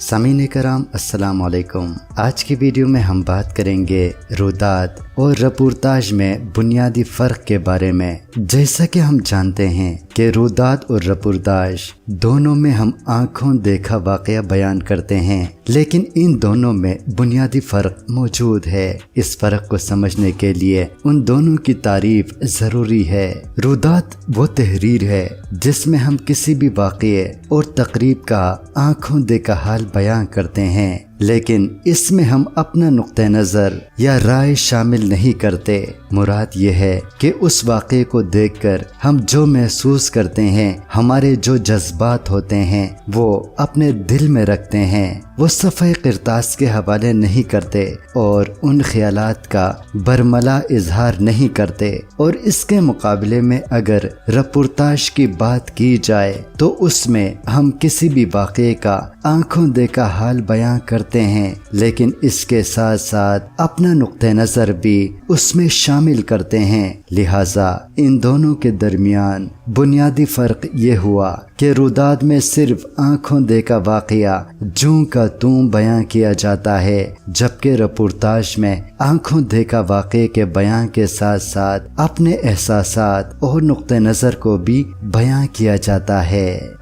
समीन कराम अस्सलाम वालेकुम आज की वीडियो में हम बात करेंगे रुदात और रपूरताज में बुनियादी फ़र्क के बारे में। जैसा कि हम जानते हैं कि रुदात और रपूरताज दोनों में हम आँखों देखा वाक़ बयान करते हैं। लेकिन इन दोनों में बुनियादी फ़र्क मौजूद है। इस फ़र्क को समझने के लिए उन दोनों की तारीफ़ ज़रूरी है। रुदात वो तहरीर है जिसमें हम किसी भी वाक़े और तकरीब का आँखों देखा हाल बयां करते हैं। लेकिन इसमें हम अपना नुक़ नज़र या राय शामिल नहीं करते। मुराद ये है कि उस वाक़े को देखकर हम जो महसूस करते हैं, हमारे जो जज्बात होते हैं, वो अपने दिल में रखते हैं। वो सफ़े किरतास के हवाले नहीं करते और उन ख्यालात का बरमला इजहार नहीं करते। और इसके मुकाबले में अगर रपुरताश की बात की जाए तो उसमें हम किसी भी वाक़े का आँखों देखा हाल बयां करते हैं, लेकिन इसके साथ साथ अपना नुक़ नज़र भी उसमें शामिल करते हैं। लिहाजा इन दोनों के दरमियान बुनियादी फ़र्क ये हुआ कि रुदाद में सिर्फ़ आँखों देखा वाकया जू का तू बयां किया जाता है, जबकि रपुरताश में आँखों देखा वाक़े के बयां के साथ साथ अपने एहसास और नुक़ नज़र को भी बयां किया जाता है।